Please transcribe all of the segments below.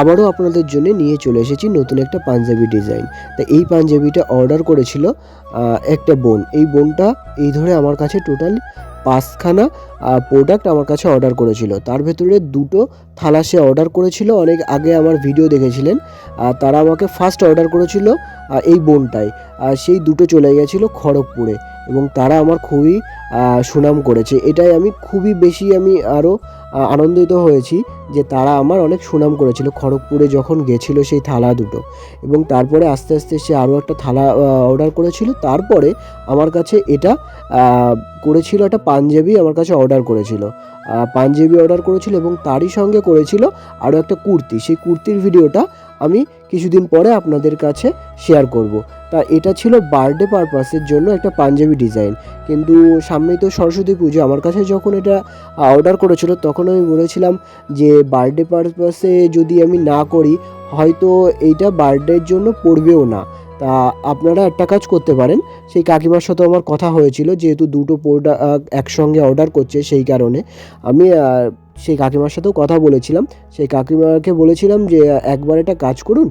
আবারও আপনাদের জন্য নিয়ে চলে এসেছি নতুন একটা পাঞ্জাবি ডিজাইন। তা এই পাঞ্জাবিটা অর্ডার করেছিল একটা বোন। এই বোনটা এই ধরে আমার কাছে টোটাল পাঁচখানা প্রোডাক্ট আমার কাছে অর্ডার করেছিল। তার ভেতরে দুটো থালা সে অর্ডার করেছিল। অনেক আগে আমার ভিডিও দেখেছিলেন। তারা আমাকে ফার্স্ট অর্ডার করেছিল এই বোনটাই। আর সেই দুটো চলে গেছিল খড়গপুরে এবং তারা আমার খুবই সুনাম করেছে। এটাই আমি খুবই বেশি আমি আরও আনন্দিত হয়েছি। যে তারা আমার অনেক সুনাম করেছিল। খড়গপুরে যখন গেছিল সেই থালা দুটো এবং তারপরে আস্তে আস্তে সে আরও একটা থালা অর্ডার করেছিল। তারপরে আমার কাছে এটা করেছিল একটা পাঞ্জাবি আমার কাছে অর্ডার করেছিল। পাঞ্জাবি অর্ডার করেছিল এবং তারই সঙ্গে করেছিল আরও একটা কুর্তি। সেই কুর্তির ভিডিওটা আমি কিছুদিন পরে আপনাদের কাছে শেয়ার করব। তা এটা ছিল বার্থডে পারপাসের জন্য একটা পাঞ্জাবি ডিজাইন কিন্তু সামনেই তো সরস্বতী পুজো। আমার কাছে যখন এটা অর্ডার করেছিল তখন আমি বলেছিলাম যে বার্থডে পারপাসে যদি আমি না করি, হয়তো এইটা বার্থডের জন্য পড়বেও না। তা আপনারা একটা কাজ করতে পারেন। সেই কাকিমার সাথে আমার কথা হয়েছিল, যেহেতু দুটো প্রোডাক্ট একসঙ্গে অর্ডার করছে সেই কারণে। আমি সেই কাকিমার সাথেও কথা বলেছিলাম। সেই কাকিমাকে বলেছিলাম যে, একবার একটা কাজ করুন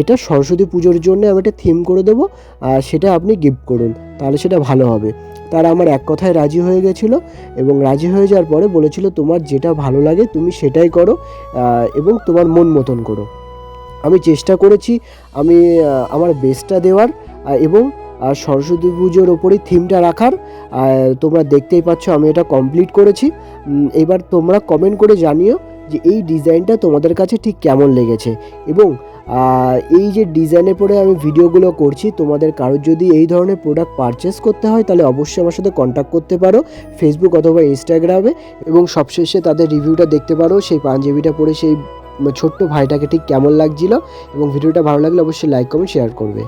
এটা সরস্বতী পুজোর জন্য আমি একটা থিম করে দেবো, আর সেটা আপনি গিফট করুন, তাহলে সেটা ভালো হবে। তারা আমার এক কথায় রাজি হয়ে গেছিল এবং রাজি হয়ে যাওয়ার পরে বলেছিল, তোমার যেটা ভালো লাগে তুমি সেটাই করো এবং তোমার মন মতন করো। আমি চেষ্টা করেছি, আমি আমার বেস্টটা দেওয়ার এবং আহ, সরস্বতী পুজোর ওপরেই থিমটা রাখার। আর তোমরা দেখতেই পাচ্ছ আমি এটা কমপ্লিট করেছি। এবার তোমরা কমেন্ট করে জানিও যে এই ডিজাইনটা তোমাদের কাছে ঠিক কেমন লেগেছে। এবং এই যে ডিজাইনের পরে আমি ভিডিওগুলো করছি তোমাদের কারোর যদি এই ধরনের প্রোডাক্ট পারচেস করতে হয় তাহলে অবশ্যই আমার সাথে কন্ট্যাক্ট করতে পারো। ফেসবুক অথবা ইনস্টাগ্রামে এবং সবশেষে তাদের রিভিউটা দেখতে পারো। সেই পাঞ্জাবিটা পরে সেই ছোট্ট ভাইটাকে ঠিক কেমন লাগছিল। এবং ভিডিওটা ভালো লাগলে অবশ্যই লাইক কমেন্ট শেয়ার করবে।